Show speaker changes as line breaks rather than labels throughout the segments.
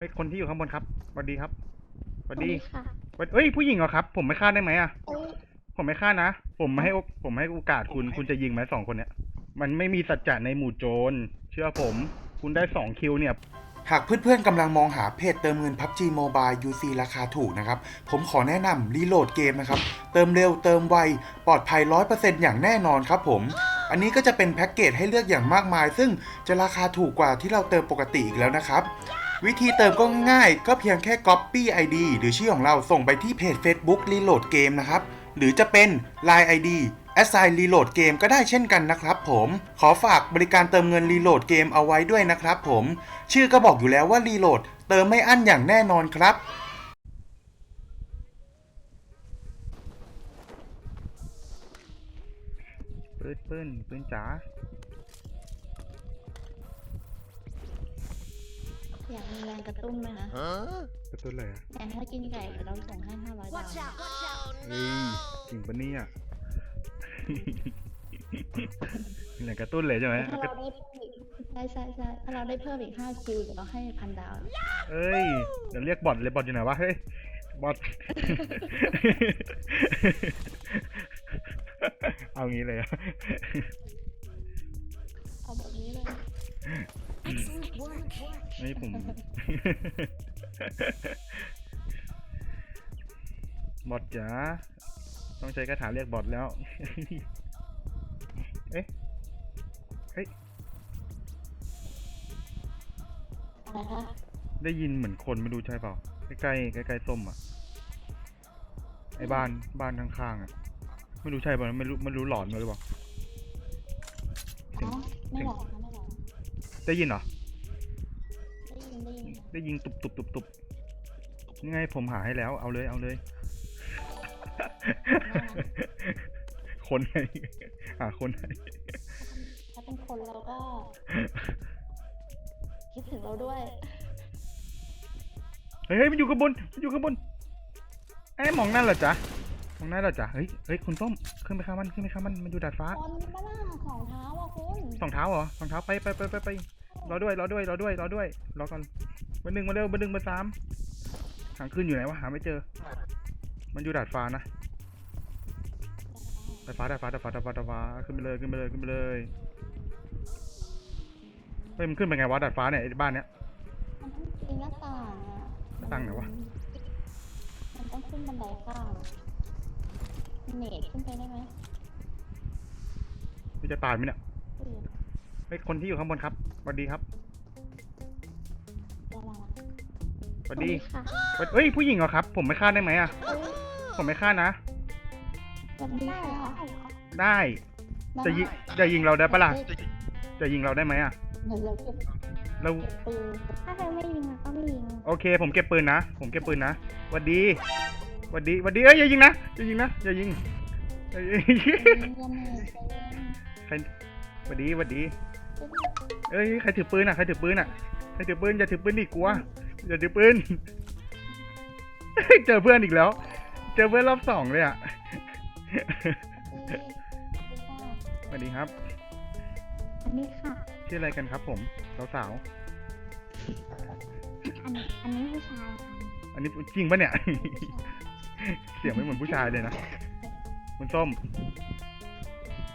เฮ้ยคนที่อยู่ข้างบนครับสวัสดีครับสวัสดี
ค่ะ
เฮ้ยผู้หญิงเหรอครับ ผมไม่ฆ่าได้ไหมอะ
โอ้ย
ผมไม่ฆ่านะ ผมไม่ให้โอผมให้โอกาสคุณ คุณจะยิงไหมสองคนเนี้ย มันไม่มีสัจจะในหมู่โจร เชื่อผม คุณได้สองคิวเนี่ย
หากเพื่อนๆกำลังมองหาเพจเติมเงิน PUBG Mobile UC ราคาถูกนะครับ ผมขอแนะนำรีโหลดเกมนะครับ เติมเร็วเติมไว ปลอดภัย 100%อย่างแน่นอนครับผมอันนี้ก็จะเป็นแพ็กเกจให้เลือกอย่างมากมาย ซึ่งจะราคาถูกกว่าที่เราเติมปกติอีกแล้วนะครับ วิธีเติมก็ง่ายก็เพียงแค่ Copy ID หรือชื่อของเราส่งไปที่เพจ Facebook Reload Game นะครับ หรือจะเป็น Line ID Assign Reload Game ก็ได้เช่นกันนะครับผม ขอฝากบริการเติมเงิน Reload Game เอาไว้ด้วยนะครับผม ชื่อก็บอกอยู่แล้วว่า Reload เติมไม่อั้นอย่างแน่นอนครับ
ปืนปืนปืนจ๋า
อยากมีแรงกระตุ้นไหมคะ
กระตุ้นเลยอะ
แอนถ้ากินไก่เราส่งให้ห้าร้อยดาว
เฮ้ยจริงปะเนี่ยนี่แหละกระตุ้นเลยใช่ไหม
ถ้าเราได้เพิ่มอีกใช่ใช่ใช่ถ้าเราได้เพิ่มอีกห้าคิวเดี๋ยวเราให้พันดาว
เอ้ยเดี๋ยวเรียกบอทเลยบอทอยู่ไหนวะเฮ้ยบอท เอางี้เลยอะ
เอาแบบนี้เลย
ไม่ผม บอทจ๋าต้องใช้คาถาเรียกบอทแล้ว เอ๊ะ เฮ้ย
อะไรคะ
ได้ยินเหมือนคนไม่รู้ใช่เปล่า ใกล้ๆใกล้ๆส้มอะ ไอ้บ้านบ้านข้างๆอะ ไม่รู้ใช่เปล่าไม่รู้ไม่รู้หลอนมาหรือเปล่า
อ๋อไม่หลอกค่ะไม่หลอก
ได้ยินเหรอ
ได้ยิน ได้ยิน
ได้ยิงตุบตุบตุบตุบนี่ไงผมหาให้แล้ว เอาเลย เอาเลย คนไหนหาคนไหน
ถ้าเป็นคนเราก็ คิดถึงเราด้วย
เฮ้ยเฮ้ยมันอยู่ข้างบน มันอยู่ข้างบน ไอ้ยมองนั่นเหรอจ๊ะ มองนั่นเหรอจ๊ะ เฮ้ย เฮ้ยคุณส้มขึ้นไปข้างมัน ขึ้นไปข้างมัน มันอยู่ดาดฟ้า
คนบ้าสองเท้าอะคุณ
สองเท้าเหรอสองเท้าไปไปไปไปไปรอด้วย รอด้วย รอด้วย รอด้วย รอก่อน เบอร์หนึ่งมาเร็วเบอร์หนึ่งเบอร์สามทางขึ้นอยู่ไหนวะหาไม่เจอ มันอยู่ดาดฟ้านะดาดฟ้าดาดฟ้าดาดฟ้าดาดฟ้าดาดฟ้าขึ้นไปเลยขึ้นไปเลยขึ้นไปเลยเฮ้ยมันขึ้นไปไงวะดาดฟ้าเนี่ยไอ้บ้านเนี้ย
มันต้องปีนหน้าต่างอะ
หน้าต่างไหนวะ
มันต้องขึ้นบันไดข้ามเนตขึ้นไปได้ไหม
มันจะตายไหมเนี่ย
อืม
เฮ้ยคนที่อยู่ข้างบนครับสวัสดีครับ สวัสดี
ค่ะ
เฮ้ยผู้หญิงเหรอครับ ผมไม่ฆ่าได้ไหมอะ
เอ้ย
ผมไม่ฆ่านะ
สวัสดีค่ะ
ได้จะยิงจะยิงเราได้ปะล่ะจะยิงเราได้ไหมอะ
เดี๋ยวเราเก็บ
เรา
เก็บปืนถ้าใครไม่ยิงก็ไม่ยิง
โอเค ผมเก็บปืนนะผมเก็บปืนนะหวัดดีหวัดดีหวัดดีเอ้ยอย่ายิงนะอย่ายิงนะอย่ายิงอย่ายิง
เย็นเย็น
ใครหวัดดีหวัดดี เอ้ยใครถือปืนอะใครถือปืนอะใครถือปืนอย่าถือปืนดิกลัว อย่าถือปืน เจอเพื่อนอีกแล้ว เจอเพื่อนรอบสองเลยอะสวัสดีครับ
อันนี้ค่ะ
ชื่ออะไรกันครับ ผมสาว
อันนี้อันนี้ผู้ชายค่ะ
ๆอันนี้จริงปะเนี่ย เสียงไม่เหมือนผู้ชายเลยนะ คุณส้ม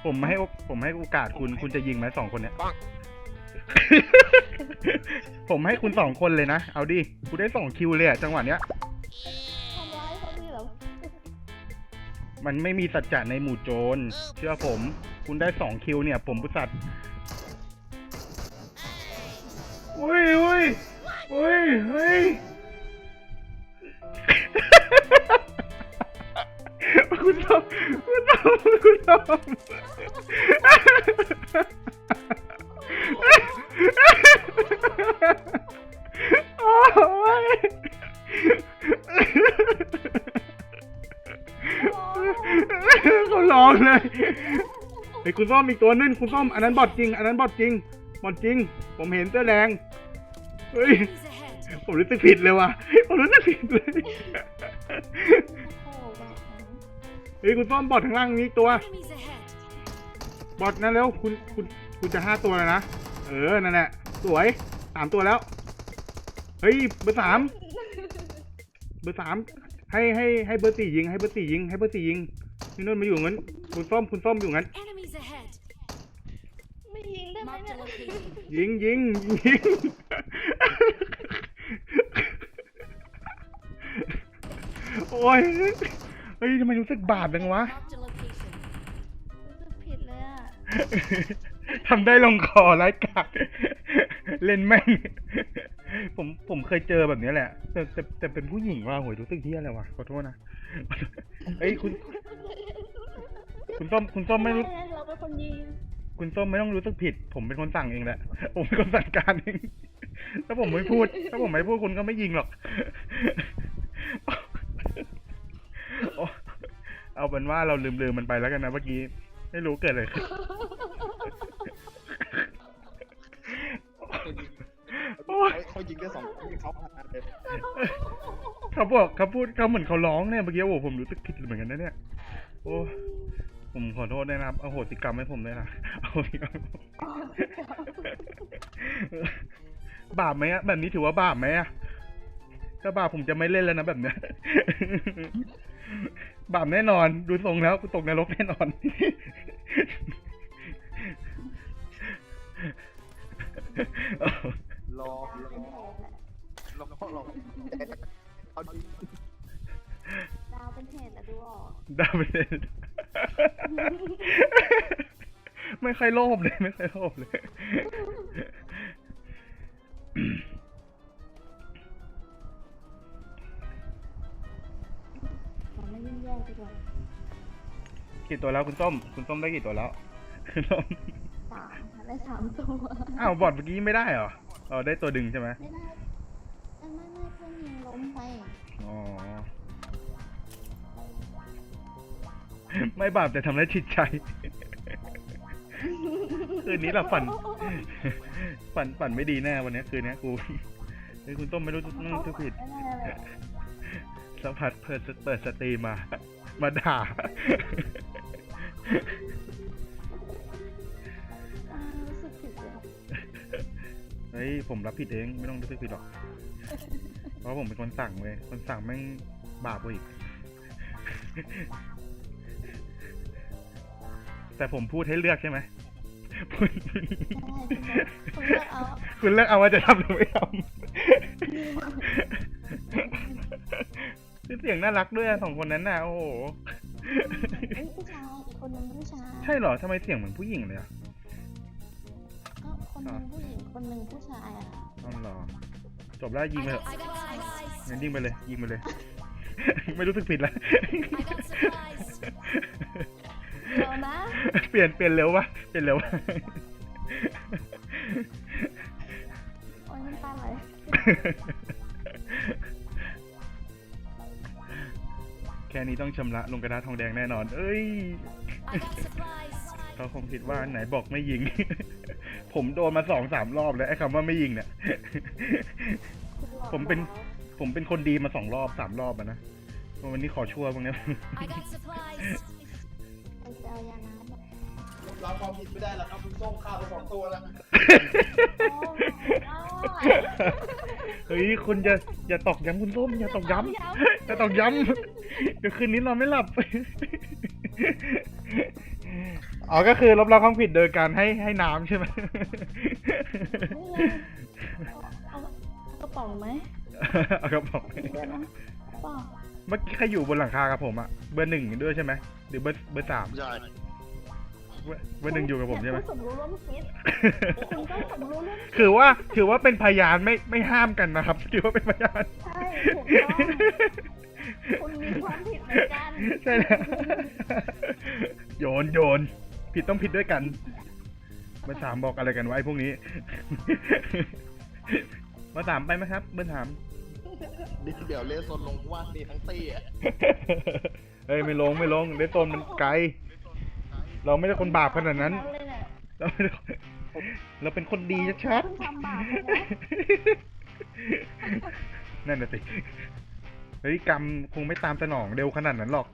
ผมให้โอผมให้โอกาสคุณ คุณจะยิงไหมสองคนเนี้ย ผมให้คุณสองคนเลยนะ เอาดิ คุณได้สองคิวเลยอะจังหวะเนี้ย
ทำร้ายเขาดีเหรอ
มันไม่มีสัจจะในหมู่โจร เชื่อผม คุณได้สองคิวเนี่ย ผมบุษัตอุ้ยอุ้ยอุ้ยเฮ้ย คุณส้มคุณส้มคุณส้ม คุณส้มอีกตัวนึงคุณส้มอันนั้นบอทจริง อันนั้นบอทจริงบอทจริง ผมเห็นเสื้อแดงเฮ้ยผมรู้สึกผิดเลยว่ะผมรู้สึกผิดเลยเฮ้ยคุณส้มบอทข้างล่างมีอีกตัว บอทนั่นแล้วคุณคุณคุณจะห้าตัวแล้วนะเออนั่นแหละสวยสามตัวแล้วเฮ้ยเบอร์สามเบอร์สามให้ให้ให้เบอร์สี่ยิง ให้เบอร์สี่ยิงให้เบอร์สี่ยิงพี่นุ่นมาอยู่งั้นคุณส้มคุณส้มอยู่งั้น
Enemies ahead.
ไม่ยิงได้ไหม
Marked
เนี่
a
ย
location.
ยิงยิงยิง โอ้ยเฮ้ยทำไมรู้สึกบาปจังวะ
Marked a location.
รู้สึกผิดเลยอะ
ทำได้ลงคอไร้ายกาดเล่นแม่ง ผมผมเคยเจอแบบนี้แหละ แต่แต่แต่เป็นผู้หญิงว่าโหยรู้สึกที่อะไรวะขอโทษนะเอ้ยคุณ คุณส้มคุณส้มไม่รู้
เราเป็นคนยิง
คุณส้มไม่ต้องรู้สึกผิด ผมเป็นคนสั่งเองแหละ ผมเป็นคนสั่งการเอง ถ้าผมไม่พูด ถ้าผมไม่พูดคุณก็ไม่ยิงหรอกโอ้เอาเป็นว่าเราลืมลืมๆมันไปแล้วกันนะเมื่อกี้ ไม่รู้เกิดอะไรขึ้นโอ้ย
เขายิงได้สองคนเขาผ่านเลย
เขาบอกเขาพูดเขาเหมือนเขาร้องเนี่ยเมื่อกี้โอ้โหผมรู้สึกผิดเหมือนกันนะเนี่ย โอ้ ผมขอโทษด้วยนะครับเอาโหสิกรรมให้ผมด้วยนะเอาโหสิกรรมบาปไหมอะแบบนี้ถือว่าบาปไหมอะถ้าบาปผมจะไม่เล่นแล้วนะแบบเนี้ย บาปแน่นอน ดูทรงแล้วกูตกนรกแน่นอน
รอรอรอรอเอาดี
ดาวเป็นเหตุอะดูออก
ดาไปเลย ไม่ค่อยโลภเลยไม่ค่อยโลภเลย
มันไม่ยิ่งแย่ไปกว่า
กี่ตัวแล้วคุณส้ม คุณส้มได้กี่ตัวแล้วคุณส้ม
สามได้สามตัว
อ้าวบอดเมื่อกี้ไม่ได้เหรออ๋อได้ตัวดึงใช่ไหม
ไม่ได้ไม่ไม่ไม่เพื่อนยิงล้มไป
อ๋อ ไม่บาปแต่ทำร้ายจิตใจ คืนนี้เราฝัน ฝันฝันไม่ดีแน่วันนี้คืนนี้กูเฮ้ยคุณต้มไม่รู้ต้องรู้สึกผิด
ไม่ได้เลย
สัมผัสเปิดเปิดสตรีมมามาด่า
อ่า รู้สึกผิดเลย
เฮ้ยผมรับผิดเองไม่ต้องรู้สึกผิดหรอก เพราะผมเป็นคนสั่งเลย คนสั่งแม่งบาปกว่าอีก แต่ผมพูดให้เลือกใช่ไหมพูด
ใช่คุณเลือกเอา
คุณเลือกเอาว่าจะทำหรือไม่ทำคือเสียงน่ารักด้วยอะสองคนนั้นน่ะโอ้โห
เอ้ยผู้ชายอีกคนนึงผู้ชาย
ใช่เหรอทำไมเสียงเหมือนผู้หญิงเลยอะ
ก็คนนึงผู้หญิงคนนึงผู้ชายอะ
อ๋อเหรอจบแล้วยิง
I
ไปเถ
got
อะ
supplies.
งั้นยิงไปเลย ยิงไปเลย ไม่รู้สึกผิดแล้ว
I got supplies.
เดี๋ยวนะ
เปลี่ยนเปลี่ยนเร็ววะเปลี่ยนเร็ววะ
โอ้ยน้ำตาไหล
แค่นี้ต้องชำระลงกระดาษทองแดงแน่นอน เอ้ย
I got supplies.
เขาคงคิดว่าไหนบอกไม่ยิง ผมโดนมาสองสามรอบแล้วไอ้คำว่าไม่ยิงเนี่ย ผมเป็น ผมเป็นคนดีมาสองรอบสามรอบอะนะ วันนี้ขอชั่วบ้างนะ
I got supplies.
ไปจะเอายาน้ำอะ
รับความผิดไม่ได้แล้วครับคุณส้มฆ่าไปสองตัวแล้ว
โอ้ย
เฮ้ยคุณอย่าอย่าตอกย้ำคุณส้มอย่าตอกย้ำอย่าตอกย้ำเดี๋ยวคืนนี้เราไม่หลับอ๋อก็คือลบล้างความผิดโดยการให้ให้น้ำใช่ไหม
เอาเอากระป๋องไหม
เอากระบอก
เดี๋ยวนะกระป๋อง
เมื่อกี้ใครอยู่บนหลังคากับผมอะเบอร์หนึ่งด้วยใช่ไหมหรือเบอร์เบอร์สาม
ใช่
เบอร์เบอร์หนึ่งอยู่กับผมใช่ไหม
คุณสมรู้ร่วมคิดคุณต้องสมรู้ร่วมคิด
คือว่าถือว่าเป็นพยานไม่ไม่ห้ามกันนะครับ ถือว่าเป็นพยาน
ใช่ถูกต้องคุณมีความผิดเหมือนกัน
ใช่แล้วโยนโยน ผิดต้องผิดด้วยกันเบอร์สามบอกอะไรกันไวะไอ้พวกนี้ เบอร์สามไปไหมครับ เบอร์สาม
นี่เดี๋ยวเลสโซนลงว่านี่ทั้งตี้อะ
เฮ้ยไม่ลงไม่ลงเดโตนมันไกล เราไม่ได้คนบาปขนาดนั้น
เลยเนี่ย
เราไม่ได้เราเป็นคนดีชัด
เพิ่งทำบาปเลยนะ
ๆนั่นน่ะสิเฮ้ยกรรมคงไม่ตามสนองเร็วขนาดนั้นหรอก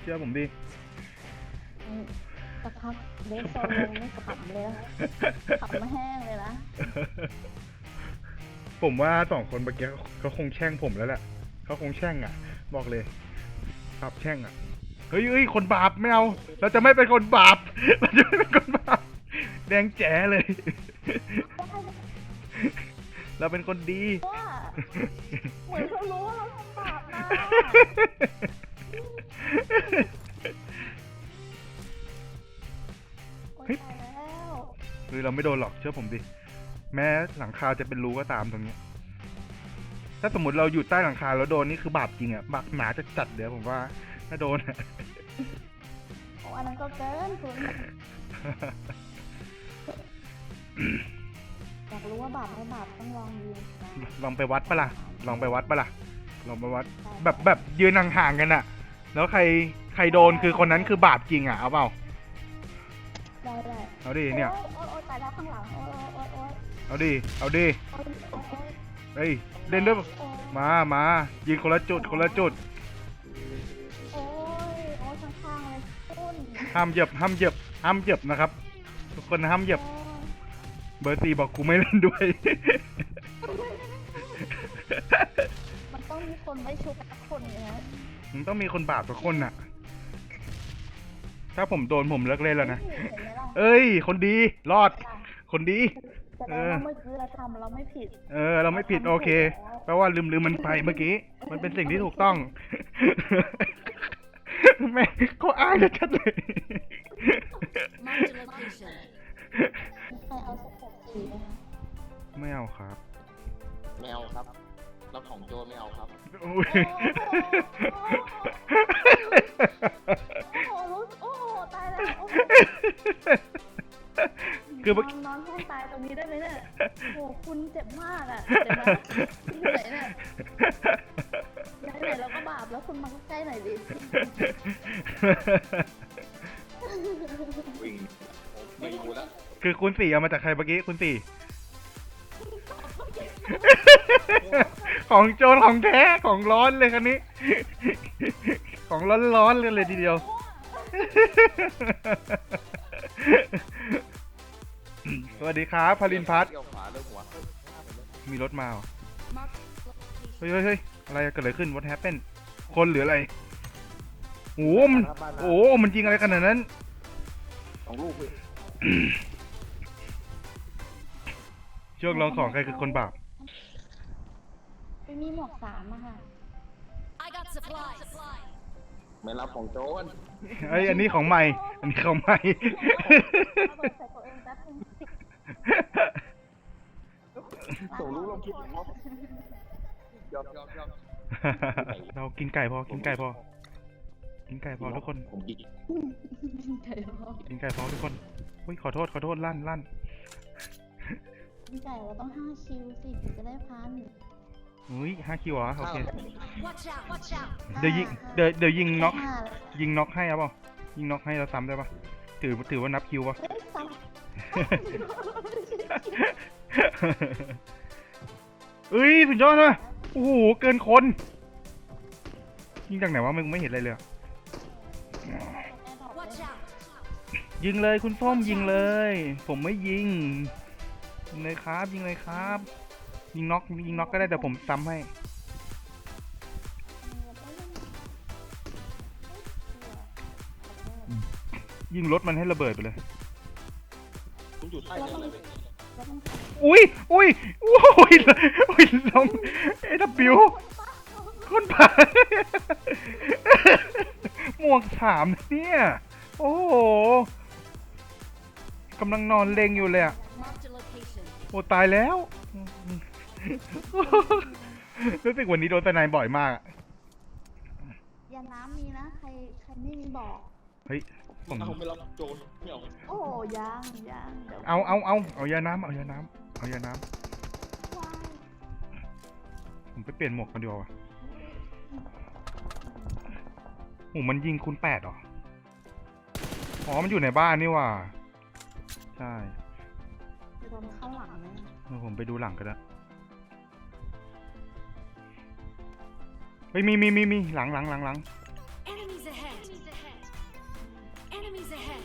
เชื่อผมดิ
นี่สักพักเดซโซนลงไม่ขำเลยนะขำมาแห้งเลยนะ
ผมว่าสองคนเมื่อกี้เขาคงแช่งผมแล้วแหละเขาคงแช่งอะ บอกเลยครับแช่งอะเฮ้ยเฮ้ยคนบาปไม่เอา เราจะไม่เป็นคนบาป เราจะไม่เป็นคนบาป แดงแจ๋เลย เราเป็นคนดี
ว่าเหมือนเขารู้ว่าเราทำบาปมาโอ๊ยตายแล้ว
คือเราไม่โดนหรอกเชื่อผมดิ แม้หลังคาจะเป็นรูก็ตามตรงเนี้ย ถ้าสมมติเราอยู่ใต้หลังคาแล้วโดนนี่คือบาปจริงอะบาปหนาจะจัดเดี๋ยวผมว่า ถ้าโดนอะ
โอ้อันนั้นก็เกินคุณอยากรู้ว่าบาปไม่บาปต้องลองดูนะ
ลองไปวัดปะล่ะ ลองไปวัดปะล่ะ ลองไปวัด แบบแบบยืนห่างๆกันอะแล้วใครใครโดนคือคนนั้นคือบาปจริงอะเอาเปล่า
ได้ได้
เอาดิเนี่ย
โอ๊โอ๊ยโอ๊ยตายแล้วข้างหลัง โอ๊ยโอ๊ยโอ๊ย
เอาดิ เอาดิ
โอ๊ยโอ๊ยโอ๊ย
เฮ้ยเล่นด้วย
โอ๊ย
มามายิงคนละจุดคนละจุด ห้ามเหยียบห้ามเหยียบห้ามเหยียบนะครับ ทุกคนห้ามเหยียบ
โอ๊ย
เบอร์สี่บอกกูไม่เล่นด้วย
มันต้องมีคนไม่ชุบสักคนเนี่ยนะ
มันต้องมีคนบาปสักคนน่ะ ถ้าผมโดนผมเลิกเล่นแล้วนะ
เห็นไหมล่ะ
เอ้ย คนดี รอด คนดี
แสดงว่าเมื่อกี้เราทำเราไม่ผิด
เออ เราไม่ผิดโอเค แปลว่าลืมลืมมันไปเมื่อกี้ มันเป็นสิ่งที่ถูกต้อง แม่งก็อ้างชัดๆเลย
Marked a location.
มีใครเอาสเต็ปสีไหมคะ
ไม่เอาครับ
แมวครับแล้วของโจไม่เอาครับ
อุ๊ย
โอ้โหรู้โอ้โหตายแล้วโอ้โห
คือเมื่อน
อนนอนห้องตายตรงนี้ได้ไหมเนี่ยโอ้โหคุณเจ็บมากอะเจ็บนะที่ไหนเนี่ยย้ายไหนเราก็บาปแล้วคุณมาใกล้หน่อยดิ
วิ่งไม่รู้แล้ว
คือคุณสี่เอามาจากใครเมื่อกี้คุณสี่ของโจรของแท้ของร้อนเลยคันนี้ ของร้อนร้อนๆเลยเลยทีเดียว สวัสดีครับพารินพัฒน์
เกี่ยวขวาเรื่องหัว
มีรถมาเหรอ
Marked location.
เฮ้ยเฮ้ยเฮ้ยอะไรเกิดอะไรขึ้น what happened คนหรืออะไรโอ้โหมันโอ้โหมันจริงอะไรขนาดนั้น
ของลูกพี่
ช่วงลองของใครคือคนบาป
ไปมีหมวกสามอะค่ะ
I got supplies.
ไม่รับของโจน
เอ้ยอันนี้ของใหม่ อันนี้ของใหม่
เอาเบิดใส่ตัวเองแป๊บนึง
ส่งลูกลงคลิปของยอมยอมยอม
เรากินไก่พอ กินไก่พอ กินไก่พอทุกคน
ผมกิน
ไก่ทอด
กินไก่พอทุกคนอุ้ยขอโทษขอโทษลั่นลั่น
ไก่เราต้องห้าคิวสิถึงจะได้พัน
อุ้ยห้าคิวเหรอโอเค
Watch out. Watch out.
เดี๋ยวยิงเดี๋ยวเดี๋ยวยิงน็อก
ห้า
ยิงน็อกให้เอาเปล่ายิงน็อกให้เราซ้ำได้ปะถือถือว่านับคิวปะ
เอ้ยซ้
เอ้ยสุดยอดเลยโอ้โห เกินคน ยิงจากไหนวะมึงไม่เห็นอะไรเลยอะำ
Watch out.
ยิงเลยคุณส้มยิงเลย ผมไม่ยิงยิงเลยครับ ยิงเลยครับ ยิงน็อกยิงน็อกก็ได้แต่ผมซ้ำให้ ยิงรถมันให้ระเบิดไปเลย
ผมอยู่ใต้เลยเลย
อุ้ยอุ้ยอุ้ยอุ้ยลงเอ็บิวคนผ่านหมวกสามเนี่ย โอ้โหกำลังนอนเล็งอยู่เลยอะ
Marked a location.
โอ้ตายแล้ว รู้สึกวันนี้โดนตะนายบ่อยมากอะ
ยาน้ำมีนะ ใครใครไม่มีบอก
เฮ้ยผม
เอาไม่รับโจนไม่เอา
โอ้ยังยังเดี๋ยว
เอาเอาเอาเอายาน้ำเอายาน้ำเอายาน้
ว้ายำ
ผมไปเปลี่ยนหมวกกันดีกว่าโอ้มันยิงคุณแปดเหรออ๋อมันอยู่ในบ้านนี่หว่าใช่
จะโดนเข้าหลังไหม
เออผมไปดูหลังกันล ฮ้ยมีมีมีมีหลังหลังหลังหลัง
Enemies ahead. Enemies ahead.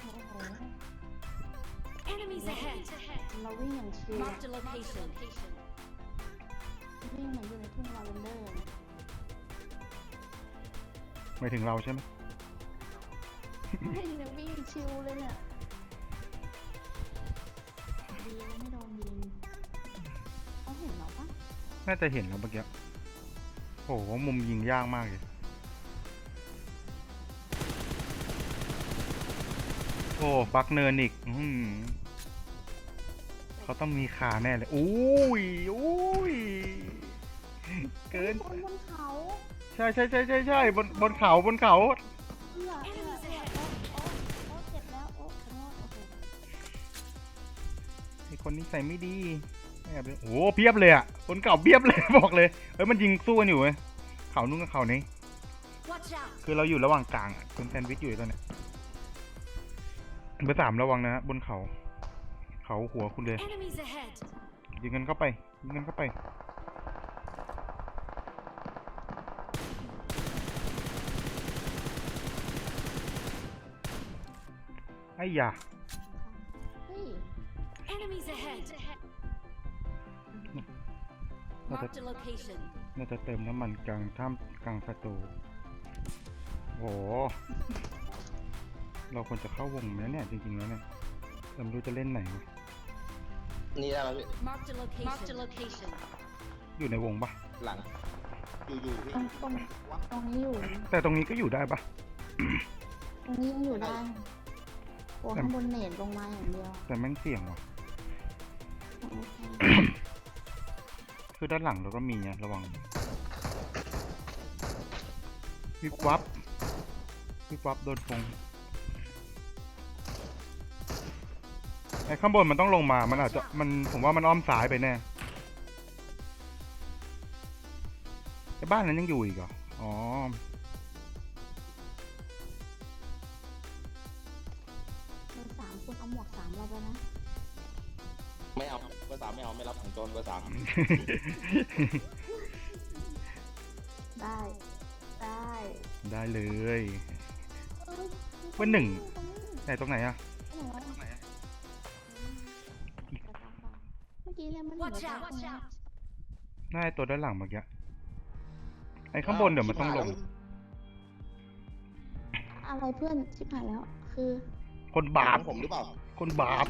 โอ้โห
Enemies ahead.
รเราวิ่งอย่างชิลอะ
Marked a location.
วิ่งเหมือนอยู่ในทุ่งลาเวนเดอร์เลย
หมายถึงเราใช่ไหม
ไม่เนี่ยวิ่งชิลเลยเนี่ยดีนะไม่โดนยิงเขาเห็นเราปะ
น่าจะเห็นแล้วเมื่อกี้ โอ้โหมุมยิงยากมากเลยโอ้บักเนินอีกอื้อหือเขาต้องมีขาแน่เลยอุ้ยอุ้ยเกิน
คนบนเขา
ใช่ใช่ใช่ใช่ใช่บนบนเขาบนเขา
เอื้อเอื้อเอื้อโอ๊ะโอ๊ะโอ๊ะเจ็บแล้วโอ๊ะขอโทษโอ้โห
ไอคนนี้ใส่ไม่ดีแอบเลย โอ้โหเพียบเลยอะบนเขาเพียบเลยบอกเลยเอ้ยมันยิงสู้กันอยู่เว้ยเขานู่นกับเขานี้
Watch out.
คือเราอยู่ระหว่างกลางอะเป็นแซนด์วิชอยู่ตอนเนี้ยเบอร์สามระวังนะฮะบนเขา เขาหัวคุณเลย
Enemies ahead.
ยิงกันเข้าไปยิงกันเข้าไปไอ้ยา น่าจะ
Marked a location.
น่าจะเติมน้ำมันกลางท่ามกลางประตูโห เราควรจะเข้าวงไหมเนี่ยจริงๆแล้วเนี่ยแต่ไม่รู้จะเล่นไหนวะ
นี่ได้ไหมพี่
Marked a location. Marked a location.
อยู่ในวงปะ
หลัง อยู่ๆพี่
ตรงตรงตรงนี้อยู่
แต่ตรงนี้ก็อยู่ได้ปะ
ตรงนี้ยังอยู่ได้โอ้ข้างบนเนตลงมาอย่างเดียว
แต่แม่งเสี่ยงว่ะ
โอเค
คือด้านหลังเราก็มีไงระวังวิบวับวิบวับโดนฟงไอ้ข้างบนมันต้องลงมา มันอาจจะมันผมว่ามันอ้อมซ้ายไปแน่ไอ้บ้านนั้นยังอยู่อีกเหรอ
ได้ ได้
ได้เลย
เออ
เบอร์หนึ่ง
ตรงนี้
ไหนตรงไหนอะ
ตรงไหนวะเมื่อกี้เลยมัน
Watch
เห็น
out.
ตรง
Watch
นี้
out.
น่าจะตัวด้านหลังเมื่อกี้ไอ้ข้างบนเดี๋ยวมันต้องลง
อะไรเพื่อนชิบหายแล้ว คือ
คนบาป
ผมหรือเปล่า
คนบาป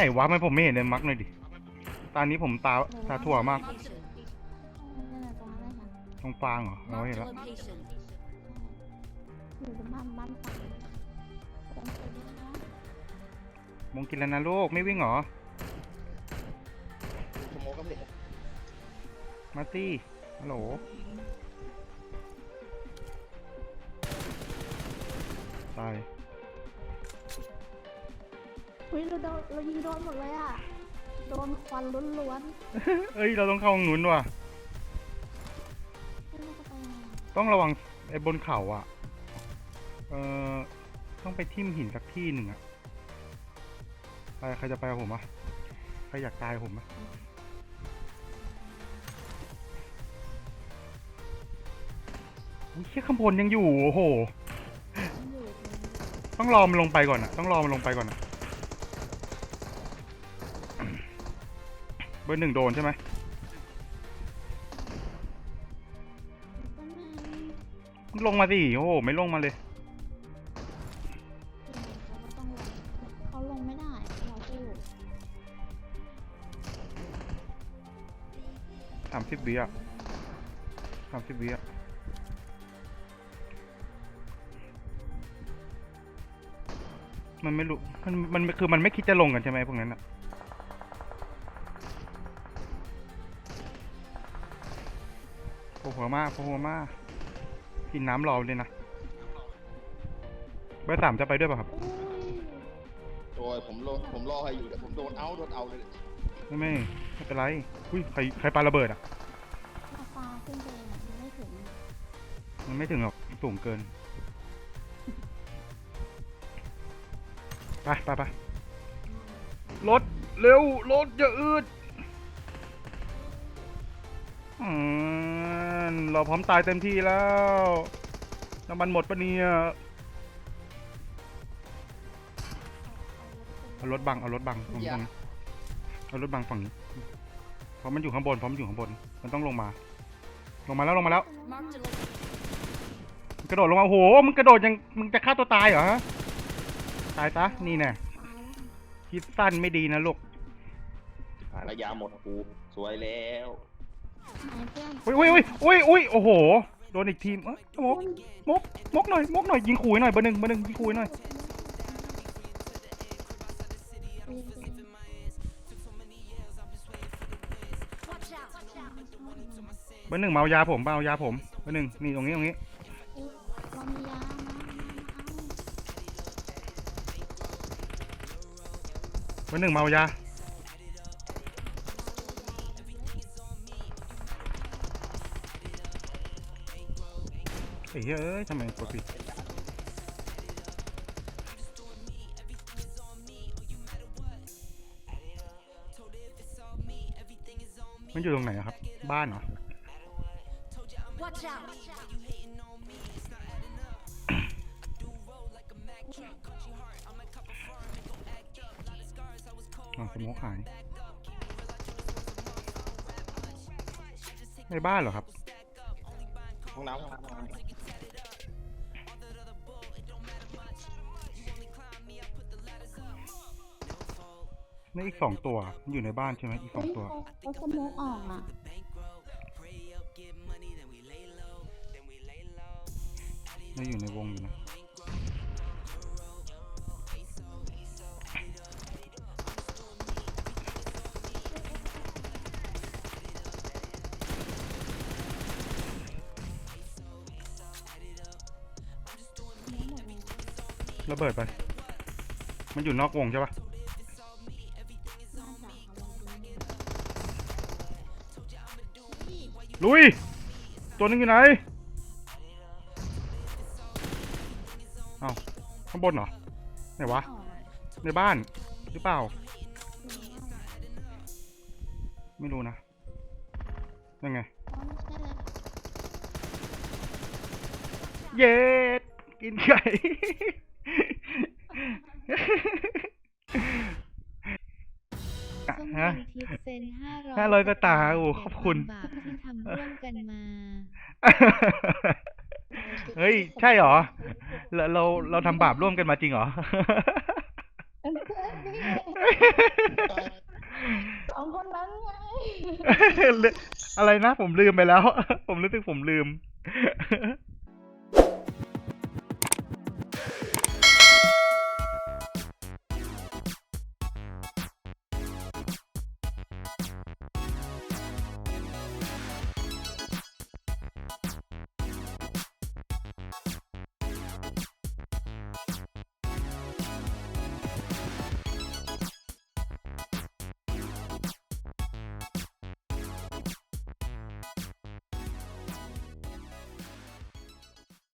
ไหนวะไม่ผมไม่เห็นในมักหน่อยดิ ตอนนี้ผมตาตาถั่วมาก
นั่นแหละตรงนั้นเลยค่ะ
ตรงฟางเหรอเอาเห็นแล้ว
อยู่ตรงบ้านบ้านฝั่งตรงนี้นะ
มงกินแล้วนะลูกไม่วิ่งเหรอ
มยก็พี่
มาสิฮัลโหล ตาย
เฮ้ยเราโดนเรายิงโดนหมดเลยอะ โดนควันล้วน
เอ้ยเราต้องเข้าหนุนว่ะ
ๆเฮ้ยเราจะไปยังไงอะ
ต้องระวังไอ้บนเขาอะ เอ่อต้องไปทิ่มหินสักที่หนึ่งอะ ไปใครจะไปกับผมอะ ใครอยากตายกับผมอะ อุ้ยเชี่ยข้างบนยังอยู่ โอ้โห
มันอยู่ตรงนี้
ต้องรอมันลงไปก่อนอะต้องรอมันลงไปก่อนอะ บอร์หนึ่งโดนใช่ไหมลงมาสิ โอ้โห ไม่ลงมาเลย
เขาลงไม่ได้ เราก็อยู่
สามสิบวิอะสามสิบวิอะมันไม่รู้ มัน มัน คือ มันไม่คิดจะลงกันใช่ไหมพวกนั้นอะ โอ้โหมากโอ้โหมากกินน้ำรอเลยนะ เบอร์สามจะไปด้วยป่ะครับ
อุ้ย
โอ้ยผมรอผมรอให้อยู่เดี๋ยวผมโดนเอาโดนเอาเลย
ไม่ไม่ไม่เป็นไร อุ้ยใครใครปาระเบิดอะ
มาฟ้าขึ้นไปอะมันไม่ถึง
มันไม่ถึงหรอกสูงเกิน ไปไปไปรถ เร็ว รถอย่าอืดอืม เราพร้อมตายเต็มที่แล้วน้ำมันหมดปะเนี่ย
เเอา
รถบังเอารถบังตรงนี้เอารถบังฝั่งนี้เพราะมันอยู่ข้างบนเพราะมันอยู่ข้างบน มันต้องลงมา ลงมาแล้วลงมาแล้ว
Marked a location.
มันกระโดดลงมาโอ้โหมึงกระโดดยังมึงจะฆ่าตัวตายเหรอฮะตายซะนี่แน่คิดสั้นไม่ดีนะลูก
ระยะหมดกูสวยแล้ว
ไหนเพื่อน
อุ้ยอุ้ยอุ้ยอุ้ยอุ้ยโอ้โห โดนอีกทีมเอ้ยมกมกมกหน่อยมกหน่อยยิงขู่ให้หน่อยเบอร์หนึ่งเบอร์หนึ่งยิงขู่ให้หน่อย เบอร์หนึ่งเอายาผมเอายาผม เบอร์หนึ่งนี่ตรงนี้ตรงนี้
เรามียา
เบอร์หนึ่งเอายา เฮ้ยเอ้ยทำไมกดผิดมันอยู่ตรงไหนอะครับ บ้านเหรอ
Watch out.
อ๋อสโมกหาย ในบ้านเหรอครับ
ห้องน้ำห้องน้ำห้องน้ำ
นี่อีกสองตัวมันอยู่ในบ้านใช่ไหมอีกสองตัว
เขาขาสโมกออกอะ
ไม่อยู่ในวงอยู่นะระเบิดไป มันอยู่นอกวงใช่ปะ ลุย ตัวนึงอยู่ไหนเอ้าข้างบนเหรอ ไหนวะ
ออก
ในบ้านหรือเปล่า ไม่รู้นะ ยังไง
อ๋อไม่ใช่เลย
เย็ดกินไก่อะ
ส้ม
ฮะ
พันทิพย์เซนห้าร้อย
ห้าร้อยก็ตาโอ้ขอบคุณ
บาป ที่ทำร่วมกันมา
เฮ้ย ใช่เหรอ เราเราเราทำบาปร่วมกันมาจริงเหรอ
สองคนนั้นไง
อะไรนะผมลืมไปแล้ว ผมรู้สึกผมลืม